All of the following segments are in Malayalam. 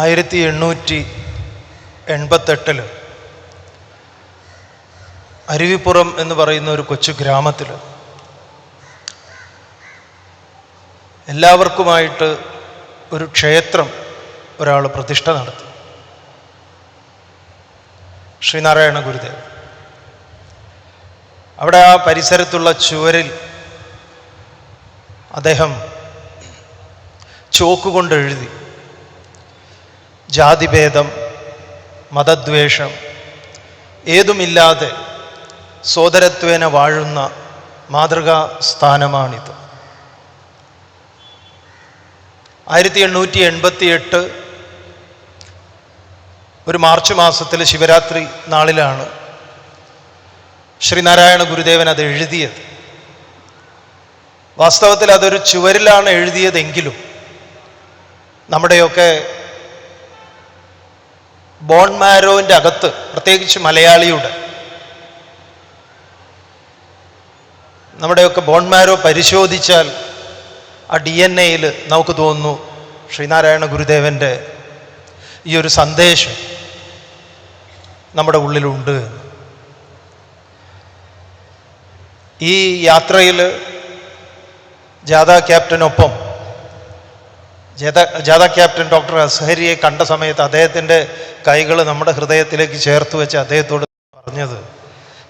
ആയിരത്തി എണ്ണൂറ്റി എൺപത്തെട്ടിൽ അരുവിപ്പുറം എന്ന് പറയുന്ന ഒരു കൊച്ചു ഗ്രാമത്തിൽ എല്ലാവർക്കുമായിട്ട് ഒരു ക്ഷേത്രം ഒരാൾ പ്രതിഷ്ഠ നടത്തി. ശ്രീനാരായണ ഗുരുദേവ്. അവിടെ ആ പരിസരത്തുള്ള ചുവരിൽ അദ്ദേഹം ചോക്ക് കൊണ്ട് എഴുതി. ജാതിഭേദം മതദ്വേഷം ഏതുമില്ലാതെ സോദരത്വേന വാഴുന്ന മാതൃകാ സ്ഥാനമാണിത് ആയിരത്തി എണ്ണൂറ്റി എൺപത്തി എട്ട് ഒരു മാർച്ച് മാസത്തിൽ ശിവരാത്രി നാളിലാണ് ശ്രീനാരായണ ഗുരുദേവൻ അത് എഴുതിയത്. വാസ്തവത്തിൽ അതൊരു ചുവരിലാണ് എഴുതിയതെങ്കിലും നമ്മുടെയൊക്കെ ബോൺമാരോന്റെ അകത്ത് പ്രത്യേകിച്ച് മലയാളിയുടെ. നമ്മുടെയൊക്കെ ബോൺമാരോ പരിശോധിച്ചാൽ ആ ഡി എൻ എയിൽ നമുക്ക് തോന്നുന്നു ശ്രീനാരായണ ഗുരുദേവന്റെ ഈ ഒരു സന്ദേശം നമ്മുടെ ഉള്ളിലുണ്ട്. ഈ യാത്രയിൽ ജാഥ ക്യാപ്റ്റനൊപ്പം ജാഥ ജാഥ ക്യാപ്റ്റൻ ഡോക്ടർ അസ്ഹരിയെ കണ്ട സമയത്ത് അദ്ദേഹത്തിന്റെ കൈകൾ നമ്മുടെ ഹൃദയത്തിലേക്ക് ചേർത്ത് വെച്ച് അദ്ദേഹത്തോട് പറഞ്ഞത്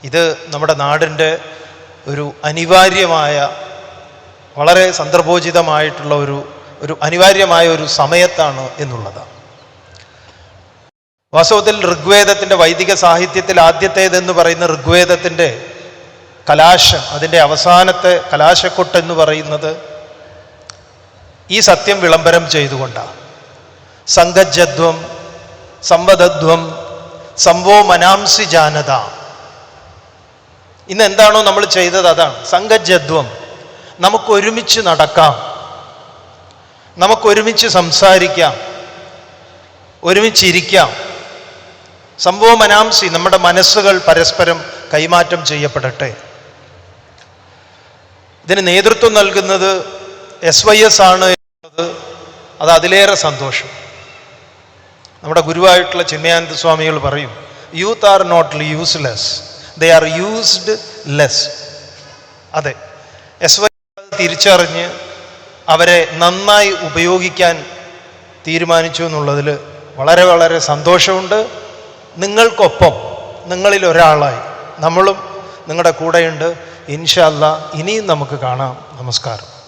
ഇത് നമ്മുടെ നാടിന്റെ ഒരു അനിവാര്യമായ വളരെ സന്ദർഭോചിതമായിട്ടുള്ള ഒരു ഒരു അനിവാര്യമായ ഒരു സമയത്താണ് എന്നുള്ളതാണ്. വാസ്തവത്തിൽ ഋഗ്വേദത്തിന്റെ വൈദിക സാഹിത്യത്തിൽ ആദ്യത്തേതെന്ന് പറയുന്ന ഋഗ്വേദത്തിന്റെ കലാശം അതിന്റെ അവസാനത്തെ കലാശക്കൊട്ട് എന്ന് പറയുന്നത് ഈ സത്യം വിളംബരം ചെയ്തുകൊണ്ടാണ് സംഗജ്ജത്വം സംവദധ്വം സംവോ മനാംസി ജാനത. ഇന്ന് എന്താണോ നമ്മൾ ചെയ്തത് അതാണ്. സംഗജധ്വം. നമുക്കൊരുമിച്ച് നടക്കാം. നമുക്കൊരുമിച്ച് സംസാരിക്കാം. ഒരുമിച്ചിരിക്കാം. സംഭവ മനാംസി നമ്മുടെ മനസ്സുകൾ പരസ്പരം കൈമാറ്റം ചെയ്യപ്പെടട്ടെ. ഇതിന് നേതൃത്വം നൽകുന്നത് എസ് വൈ എസ് ആണ് അത് അതിലേറെ സന്തോഷം. നമ്മുടെ ഗുരുവായിട്ടുള്ള ചിന്മയാനന്ദ സ്വാമികൾ പറയും youth are not useless they are used less അതെ എസ് വൈ തിരിച്ചറിഞ്ഞ് അവരെ നന്നായി ഉപയോഗിക്കാൻ തീരുമാനിച്ചു എന്നുള്ളതിൽ വളരെ വളരെ സന്തോഷമുണ്ട്. നിങ്ങൾക്കൊപ്പം നിങ്ങളിൽ ഒരാളായി നമ്മളും നിങ്ങളുടെ കൂടെയുണ്ട്. ഇൻഷല്ല ഇനിയും നമുക്ക് കാണാം. നമസ്കാരം.